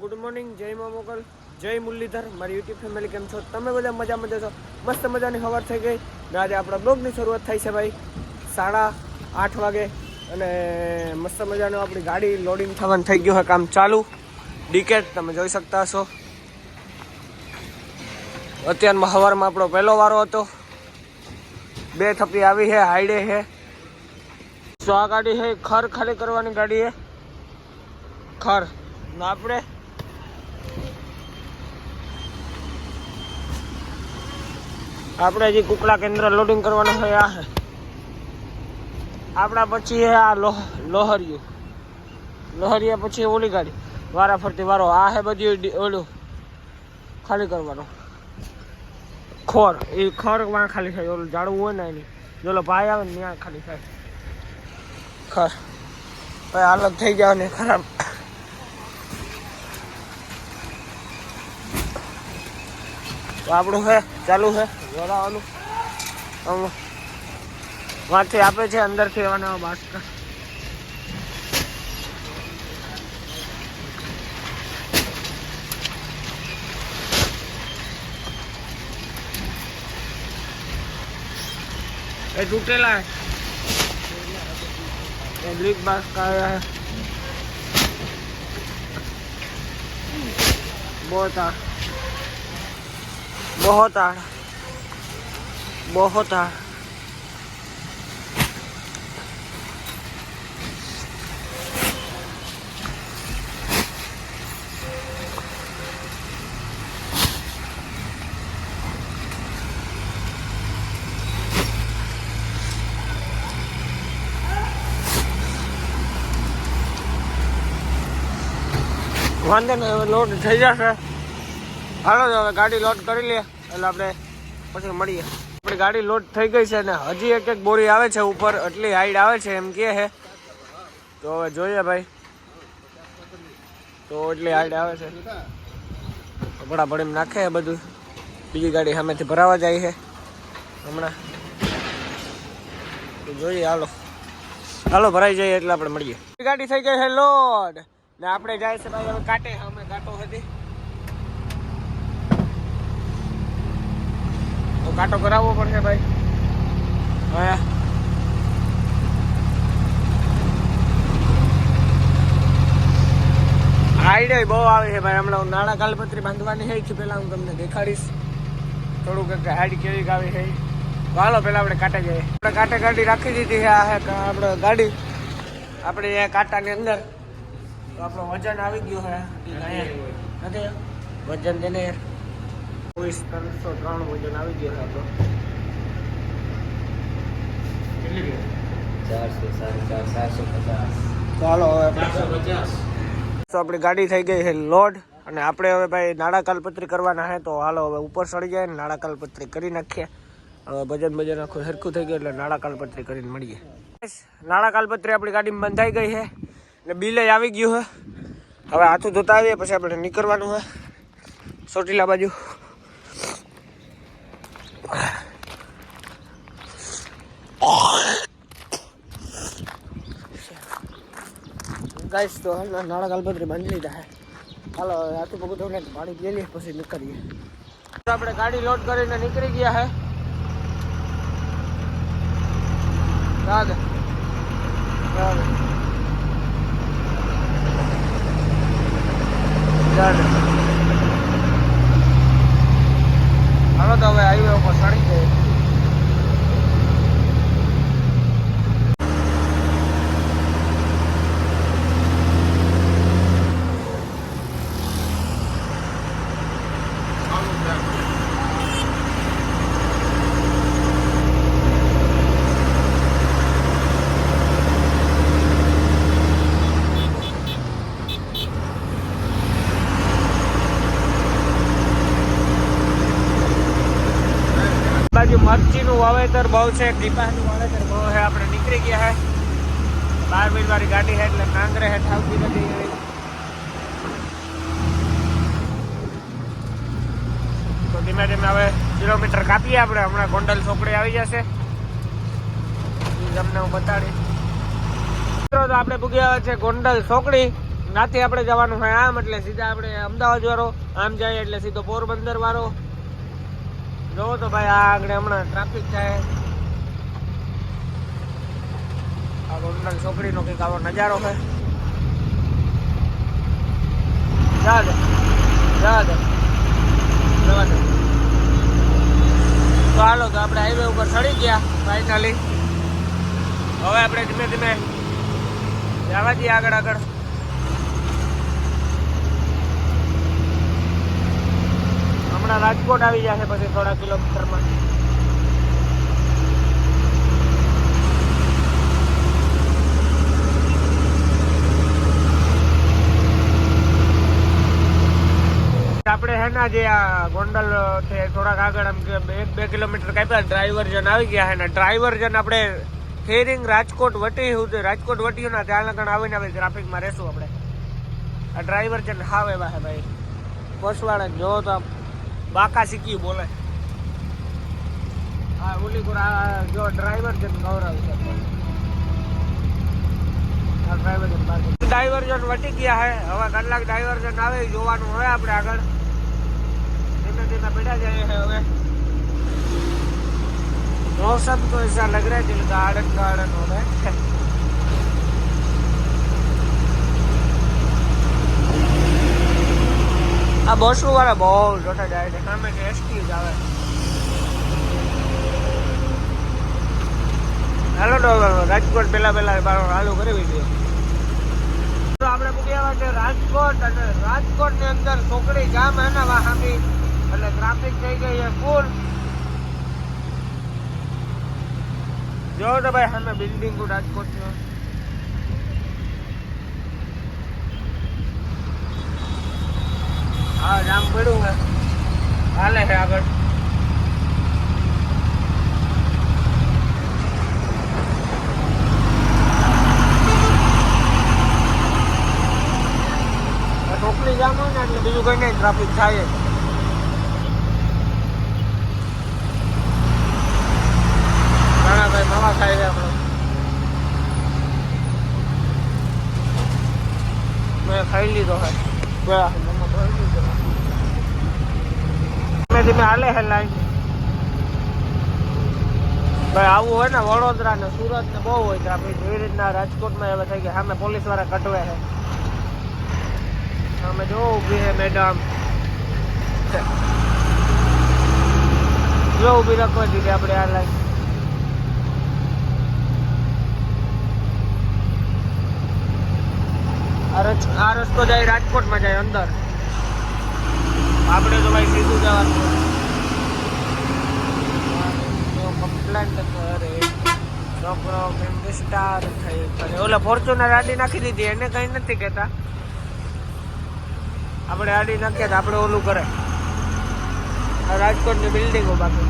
Good morning જય મા મોગલ, જય મુરલીધર, મારી યુટ્યુબ ફેમિલી કેમ છો? તમે બધા મજા મજા છો મસ્ત મજાની સવાર થઈ ગઈ ને આજે આપણા બ્લોગની શરૂઆત થઈ છે ભાઈ. સાડા આઠ વાગે અને મસ્ત મજાનું આપણી ગાડી લોડિંગ થવાનું થઈ ગયું છે કામ ચાલુ. ડીકેટ તમે જોઈ શકતા હશો. અત્યારમાં સવારમાં આપણો પહેલો વારો હતો. બે થપી આવી છે હાઈડે છે. તો આ ગાડી છે, ખર ખાલી કરવાની ગાડી છે. ખર. ને આપણે આપણે હજી કુકડા કેન્દ્ર લોડિંગ કરવાનું હોય આ આપણા પછી આ લોહ, લોહરિયું. લોહરિયા પછી ઓલી ગાડી. વારા ફરતી વારો. આ હે બધી ઓલું ખાલી કરવાનું. ખોર. એ ખોર વાં ખાલી થાય. ઓલું જાડવું હોય ને એની. જોલો ભાઈ આવે ને ત્યાં ખાલી થાય. ખર. ભાઈ હાલત થઈ જાવ ને ખરાબ. તો આપણું છે ચાલુ છે જોડાવાનું વાંચી આપે છે અંદરથી એવાના બાસ્કર એ તૂટેલા એ બ્રિક બાસ્કર બહુ હતા बहुत आड़ बहुत आड़ बहुत आड़ વાંધો નહીં હવે લોડ થઈ જશે હાલો તો હવે ગાડી લોડ કરી લે એટલે આપણે પછી મળીએ. આપણી ગાડી લોડ થઈ ગઈ છે ને હજી એક એક બોરી આવે છે ઉપર, એટલી હાઈટ આવે છે એમ કે છે. તો હવે જોઈએ ભાઈ. તો એટલી હાઈટ આવે છે. ભડા ભડીને નાખે છે બધું. બીજી ગાડી સામેથી ભરાવા જાય છે. હમણાં. તો જોઈએ, હાલો. હાલો, ભરાઈ જાય એટલે આપણે મળીએ. ગાડી થઈ ગઈ છે લોડ. ને આપણે જાય છે ભાઈ હવે કાંટે. અમે કાંટો હતી. કાંટો કરાવવો પડશે ભાઈ. હવે આઈડિયા બહુ આવે છે ભાઈ. હમણાં હું નાણાં કાલપત્રી બાંધવાની છે પેલા હું તમને દેખાડીશ. થોડુંક કે હાઈડ કેવી આવી છે. હાલો પેલા આપણે કાંટે જઈએ. આપણે કાંટે ગાડી રાખી દીધી છે આ આપણે ગાડી. આપણે અહીંયા કાંટાની અંદર. તો આપણો વજન આવી ગયું છે. વજન તેને ચોવીસ ત્રણસો ત્રણ વજન આવી ગયો હતો. આપણો ચારસો સાડી ચાર ચારસો પચાસ. ચાલો હાલો હવે આપણે તો આપણી ગાડી થઈ ગઈ છે લોડ અને આપણે હવે ભાઈ નાણાં કાલપત્રી કરવાના છે તો હાલો હવે ઉપર ચડી જાય ને નાણાં કાલપત્રી કરી નાખીએ. હવે ભજન ભજન આખું સરખું થઈ ગયું એટલે નાણા કાલપત્રી કરીને મળીએ. નાણાં કાલપત્રી આપણી ગાડીમાં બંધાઈ ગઈ છે ને બિલે આવી ગયું છે. હવે હાથું ધોતા આવીએ પછી આપણે નીકળવાનું છે. ચોટીલા બાજુ. ગાઈસ, તો નાણાં કાલપત્રી બાંધી લીધા છે હાલો હાથું પગું ધોઈને પાણી પી લઈએ, પછી નીકળીએ. તો આપણે ગાડી લોડ કરીને નીકળી ગયા હે. રાગ. રાગ. રાગ હાલો તો હવે હાઈવે ઉપર ચડી જઈએ બાજુ મરચીનું વાવેતર બહુ છે, કીપાનું વાવેતર બહુ છે, આપણે નીકળી ગયા છે બાર મિનિટ વાળી ગાડી છે એટલે કાંગરે હેઠ આવતી નથી તો ધીમે ધીમે હવે કિલોમીટર કાપીએ આપણે. હમણાં ગોંડલ ચોકડી આવી જશે. તમને હું બતાડીશ. મિત્રો, તો આપણે પૂગ્યા છે ગોંડલ ચોકડી નાથી આપણે જવાનું હોય આમ, એટલે સીધા આપણે અમદાવાદ વાળો. આમ જાય એટલે સીધો પોરબંદર વાળો. જોવો તો ભાઈ, આ આગળ હમણાં ટ્રાફિક થાય. આ ગોંડલ છોકરીનો કંઈક આવો નજારો છે. જા દે જા દે જવા દે. તો આપણે હાઈવે ઉપર ચડી ગયા ફાઇનલી હવે આપણે ધીમે ધીમે જવા દઈએ આગળ આગળ. હમણાં રાજકોટ આવી જશે પછી થોડા કિલોમીટરમાં. આપણે હે ના જે આ ગોંડલ છે, થોડાક આગળ આમ એક બે કિલોમીટર કાપ્યા ડ્રાઈવર જન આવી ગયા હે ને. ડ્રાઈવર જન આપણે ફેરિંગ રાજકોટ વટી સુધી રાજકોટ વટ્યું ના ત્યાં લગણ આવીને હવે ટ્રાફિકમાં રહેશું આપણે. આ ડ્રાઈવર જન હાવે એવા હે ભાઈ. બસવાળા જો તો આમ બાકા શીખી બોલે હા ઓલી કોર આ જો ડ્રાઈવર જન ગૌરવ છે આ ડ્રાઈવર જન બાકી ડ્રાઈવર જન વટી ગયા હે હવે કલાક ડ્રાઈવર જન આવે ઈ જોવાનું હોય આપણે આગળ धीमे धीमे बढ़ा जाए हैं हमें मौसम तो ऐसा लग रहा है दिल गार्डन गार्डन हो रहा है આ બસો વાળા બહુ જોતા જાય છે. સામે એસટી જ આવે. હાલો તો રાજકોટ પેલા બારો ચાલુ કરી દઈએ તો આપણે પૂગ્યા છે રાજકોટ અને રાજકોટની અંદર છોકરી જામ હે ને વાહામી એટલે ટ્રાફિક થઈ ગઈ છે ફૂલ જો તો ભાઈ સામે બિલ્ડિંગ રાજકોટ હા, જામ પડ્યું હે હાલે છે આગળ. ટોપલી જામ હોય ને એટલે બીજું કંઈ નહીં ટ્રાફિક થાય જ. ઘણા ભાઈ નવા થાય છે આપણે. મેં ખાઈ લીધો હે ગયા ખાઈ ધીમે હાલે હે લાઈન. ભાઈ, આવું હોય ને વડોદરા ને સુરત ને બહુ હોય ટ્રાફિક એવી રીતના રાજકોટમાં એવા થાય કે સામે પોલીસવાળા કટવે છે. સામે જો ઊભી છે મેડમ. જો ઊભી રાખવા દીધી આપણે આ લાઈન. આ રસ્તો જાય રાજકોટમાં જાય અંદર. આપણે તો ભાઈ સીધું જવાનું કમ્પ્લેન કરે છોકરો સ્ટાર થઈ કરે ઓલા આડી નાખી દીધી, એને કંઈ નથી કહેતા. આપણે આડી નાખીએ તો આપણે ઓલું કરે. રાજકોટની બિલ્ડિંગો બાકી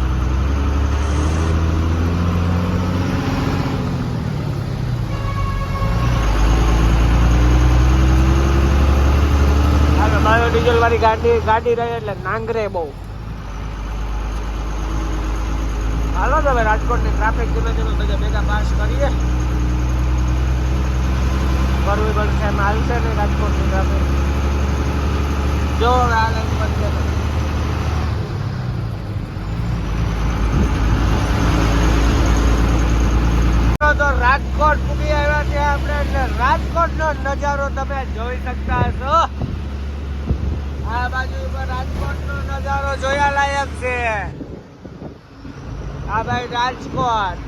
હાલો વાળી ગાડી ગાડી રહે એટલે નાંગરે બહુ. હાલો તો હવે રાજકોટની ટ્રાફિક ધીમે ધીમે બધા ભેગા પાસ કરીએ. કરવી પડશે એમ આવશે ને રાજકોટની ટ્રાફિક જો હવે આ લાઈન. તો. રાજકોટ પૂરી આવ્યા છે આપણે, એટલે રાજકોટનો નજારો તમે જોઈ શકતા હશો. આ બાજુ પર રાજકોટનો નજારો જોયા લાયક છે. આ ભાઈ રાજકોટ.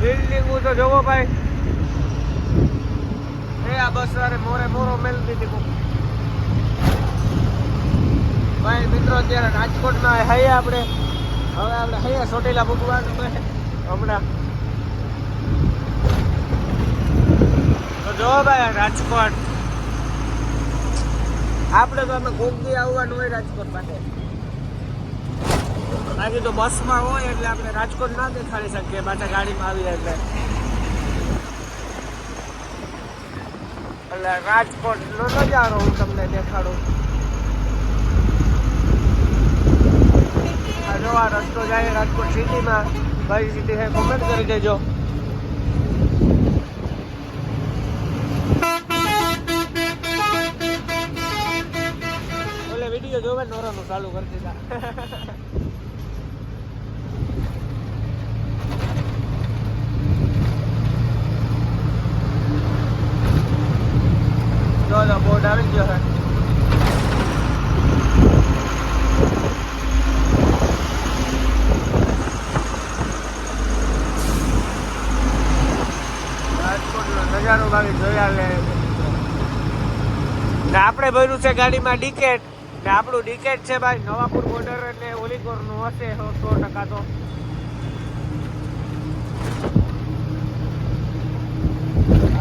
બિલ્ડિંગ તો જોવો ભાઈ. એ આ બસ વારે મોરે મોરો મેલ દીધી. ભાઈ, મિત્રો, અત્યારે રાજકોટમાં હૈયા આપણે. હવે આપણે હૈયા સોટેલા ભગવાન હમણાં. તો જો ભાઈ રાજકોટ. આપણે તો અમે કોક આવવાનું હોય રાજકોટ માટે બાકી તો બસમાં હોય એટલે આપણે રાજકોટ ના દેખાડી શકીએ, પાછા ગાડીમાં આવીએ એટલે. એટલે રાજકોટ નો નજારો હું તમને દેખાડું. આ રસ્તો જાય રાજકોટ સિટીમાં. કઈ સિટી છે કોમેન્ટ કરી દેજો. વીડિયો જોવે નોરાનું ચાલુ કરી દીધા જો જો બોર્ડ આવી ગયો છે. નજારો ભાવી જોયા લે આપણે ભર્યું છે ગાડીમાં ડિકેટ ને આપણું ડિકેટ છે ભાઈ, નવાપુર બોર્ડર એટલે ઓલીકોરનું હશે સો ટકા તો.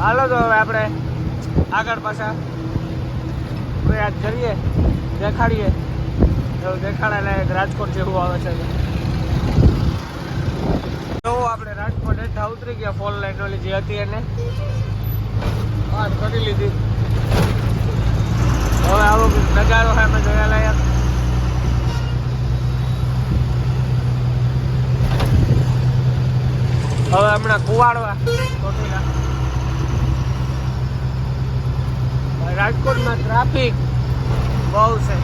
હાલો તો હવે આપણે આગળ પાછા પ્રયાસ કરીએ, દેખાડીએ. એવું દેખાડા લાયક રાજકોટ જેવું આવે છે. જો આપણે રાજકોટ હેઠા ઉતરી ગયા ફોન લાઈન ઓલી જે હતી એને. વાત કરી લીધી. હવે આવો નજારો અમે જોયા લાયક. હવે હમણાં કુવાડવા રાજકોટમાં ટ્રાફિક બહુ છે.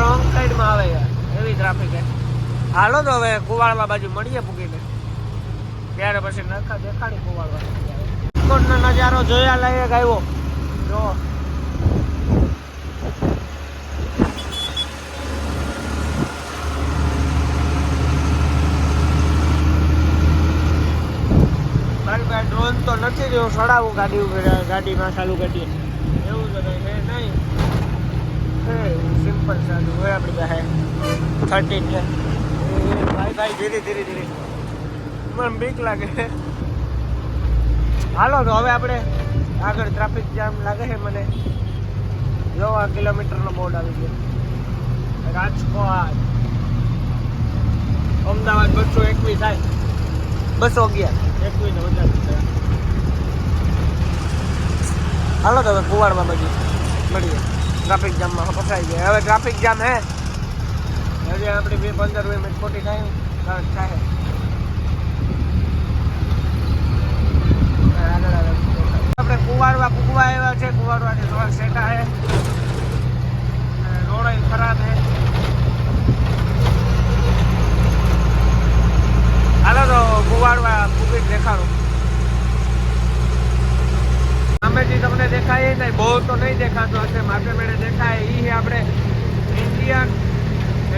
રોંગ સાઈડમાં આવે યાર, એવી ટ્રાફિક હાલો તો હવે કુવાડવા બાજુ મળીએ પૂગીને. ત્યારે પછી નખા દેખાડી કુવાડવા. રાજકોટનો નજારો જોયા લાયક આવ્યો. જો. ડ્રોન તો નથી રહ્યો. સડાવું ગાડી ઉપર, ગાડીમાં ચાલુ કરીએ. એવું તો નહીં. છે સિમ્પલ ચાલુ હોય આપણી પાસે. થર્ટીન છે ભાઈ ભાઈ, ધીરે ધીરે ધીરે. મને બીક લાગે. હાલો તો હવે આપણે આગળ ટ્રાફિક જામ લાગે છે મને. જો આ કિલોમીટરનો બોર્ડ આવી ગયો. રાજકોટ. અમદાવાદ બસો એકવીસ થાય. બસો અગિયાર. એકવીસ વધારે. હાલો તો હવે કુવાડમાં બધી મળીએ. ટ્રાફિક જામમાં ફસાઈ ગયા. હવે ટ્રાફિક જામ હે. હજી આપણે બે પંદર વીસ મિનિટ ખોટી થાય. કારણ થાય આગળ આગળ આપણે કુવાડવા કુકવા આવ્યા છે. કુવાડવાની થોડા સેટા હે. રોડ ખરાબ હે હાલો તો કુવાડવા કુબીર દેખાડું. સામેથી તમને દેખાય નહીં બહુ તો નહીં દેખાતો હશે માથે મેળે દેખાય એ આપણે ઇન્ડિયન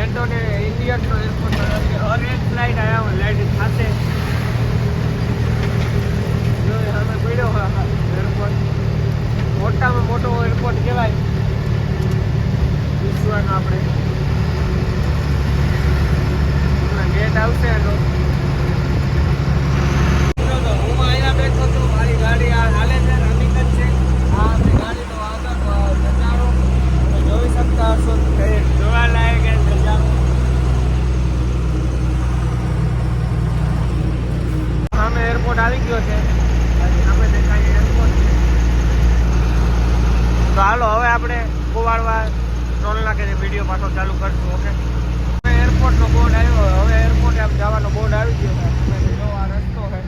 એન્ટોને ઇન્ડિયનનો એરપોર્ટ હર એક ફ્લાઇટ આવ્યા લાઇટ સાથે જો એ સામે પડ્યો હોય એરપોર્ટ મોટામાં મોટો એરપોર્ટ કહેવાય વિશ્વનો આપણે ગેટ આવશે તો હું અહીંયા બેઠો છું મારી ગાડી આ હાલે છે રનિંગ જ છે આ આપણી ગાડીનો આગળ નજારો તમે જોઈ શકતા હશો કે જોવા લાયક એ નજારો સામે એરપોર્ટ આવી ગયો છે અને સામે દેખાય એરપોર્ટ છે તો હાલો હવે આપણે કુવાડવા ટોલ નાખીને વીડિયો પાછો ચાલુ કરશું ઓકે હવે એરપોર્ટનો બોર્ડ આવ્યો હવે એરપોર્ટ આમ જવાનો બોર્ડ આવી ગયો છે તમે જો આ રસ્તો છે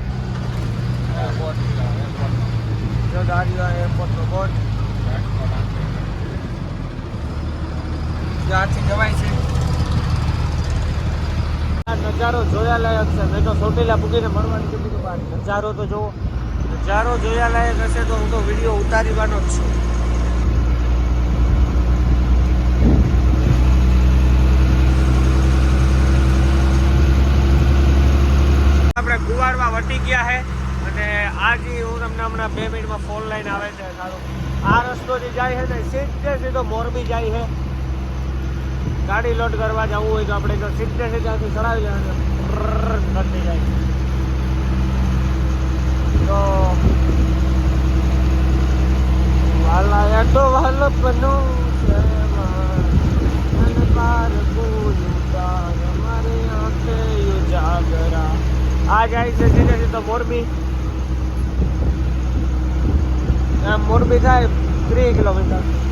જો દારિયા એરપોર્ટનો બોર્ડ જ્યાંથી જવાય છે આ નજારો જોયા લાયક છે તો ચોટીલા પૂગીને મળવાની કીધું કે આ નજારો તો જોવો. નજારો જોયા લાયક હશે તો હું તો વીડિયો ઉતારીવાનો જ છું. આપણે ગુવારમાં વટી ગયા છે અને આજે હું તમને હમણાં બે મિનિટમાં ફોન લાઈન આવે છે. સારું. આ રસ્તો જે જાય છે ને, સીધે સીધો મોરબી જાય છે. ગાડી લોડ કરવા જવું હોય તો આપણે જો સીધે સીધાથી ચડાવી જવાનું કરતી જાય. તો વાલા તો વાલ બનો છે મન પાર પૂરું તાર મારી આંખે ઉજાગરા. આ જાય છે સીધે સીધો મોરબી. આમ મોરબી થાય, ત્રીસ કિલોમીટર. આ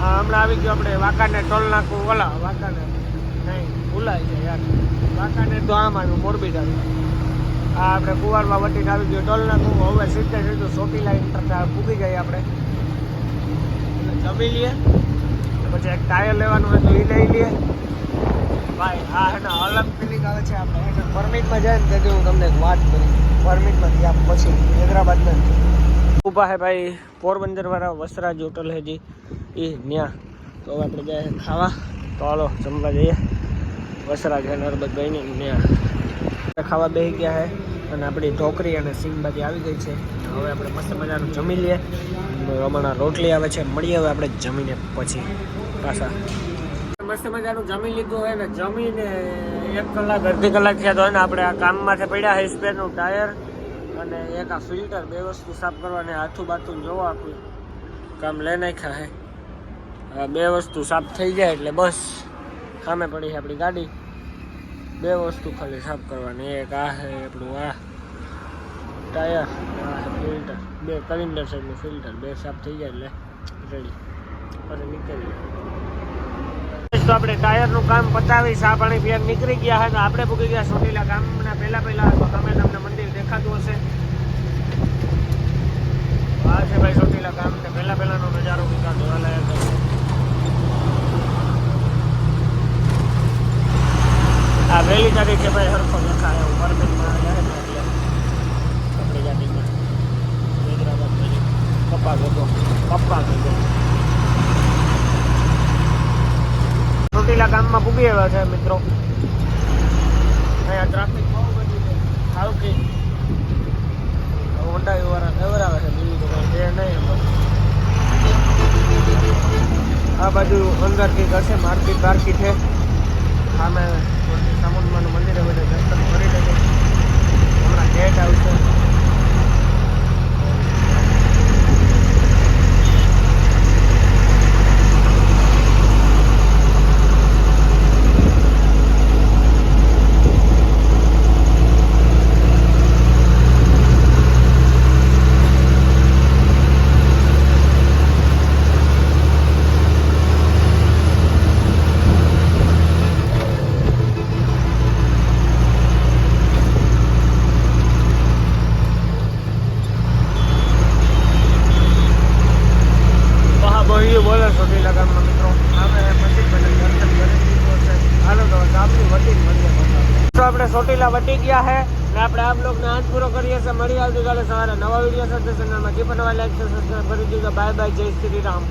હમણાં આવી ગયો આપણે વાંકાને ટોલ નાખવું ઓલા વાંકાને નહીં ભૂલાય છે યાર. વાંકાને તો આમ આવ્યું મોરબી આવ્યું આ આપણે કુવારમાં વટીને આવી ગયો ટોલ નાખવું હવે સીધે સીધું સોટી લાઈન પૂગી જાય આપણે. જમી લઈએ પછી એક ટાયર લેવાનું હોય તો એ લઈ લઈએ. ભાઈ, આ એના અલગ ફિલિંગ આવે છે આપણે. પરમિટમાં જાય ને તેથી હું તમને એક વાત કરી. પરમિટમાંથી આપ પછી, હૈદરાબાદમાં. ઊભા હે ભાઈ પોરબંદર વાળા વસરાજ હોટલ હે જી. એ ન્યા. તો હવે આપણે જાય ખાવા. તો હાલો, જમવા જઈએ. વસરાજ હે નરબતભાઈને ન્યા. ખાવા બેસી ગયા હે અને આપણી ઢોકરી અને સિંગબાજી આવી ગઈ છે. હવે આપણે મસ્ત મજાનું જમી લઈએ. હમણાં રોટલી આવે છે. મળીએ હવે આપણે જમીને પછી પાછા. મસ્ત મજાનું જમી લીધું હોય ને જમીને એક કલાક, અડધી કલાક થયા તો હોય ને આપણે આ કામમાંથી પડ્યા હે સ્પેરનું ટાયર. અને એક આ ફિલ્ટર બે વસ્તુ સાફ કરવાની હાથું બાથું જોવા આપ્યું કામ લઈ નાખ્યા હે. બે વસ્તુ સાફ થઈ જાય એટલે બસ સામે પડી છે આપણી ગાડી. બે વસ્તુ ખાલી સાફ કરવાની, એક આ છે આપણું આ ટાયર, આ ફિલ્ટર બે કલિન્ડર સાઈડનું ફિલ્ટર બે સાફ થઈ જાય એટલે રેડી પછી નીકળીએ તો આપણે ટાયરનું કામ પતાવી સા પાણી પીવા નીકળી ગયા હતા આપણે પૂકી ગયા સોટીલા ગામના પહેલા પહેલા. તો તમે તમને મંદિર દેખાતું હશે. આ છે ભાઈ સોટીલા ગામ. ને પહેલા પહેલાનો નજારો બીજા જોવાલાયક આ વહેલી તારીખે ભાઈ હરખો દેખાય. એવું પરમિટમાં જાય ને એટલે. આપણી ભેગો પપ્પા ભેગો ચોટીલા ગામમાં પૂગી આવ્યા છે મિત્રો. અહીંયા ટ્રાફિક બહુ બધું છે સારું કે. હોન્ડા ડ્રાઈવર આવે છે. બીજું તો છે નહીં. આ બાજુ અંદર કંઈક હશે, માર્કેટ બાર્કેટ છે. સામે સામુંડમાનું મંદિર બધે દર્શન કરી લેજો. હમણાં ગેટ આવશે બહા બહ્યું બોલે ચોટીલા ગામમાં મિત્રો અમે મંદિર બને દર્શન કરી દીધું છે હાલો તો ગામની વટી જ મળીએ પાછા. તો આપણે વટી ગયા છે ને આપણે આ બ્લોગને આજ પૂરો કરીએ છીએ. મળીએ આવતીકાલે સવારે નવા વીડિયો સાથે. ચેનલમાં જે પણ લાઈક સબસ્ક્રાઈબ કરી દીધો. બાય બાય જય શ્રી રામ.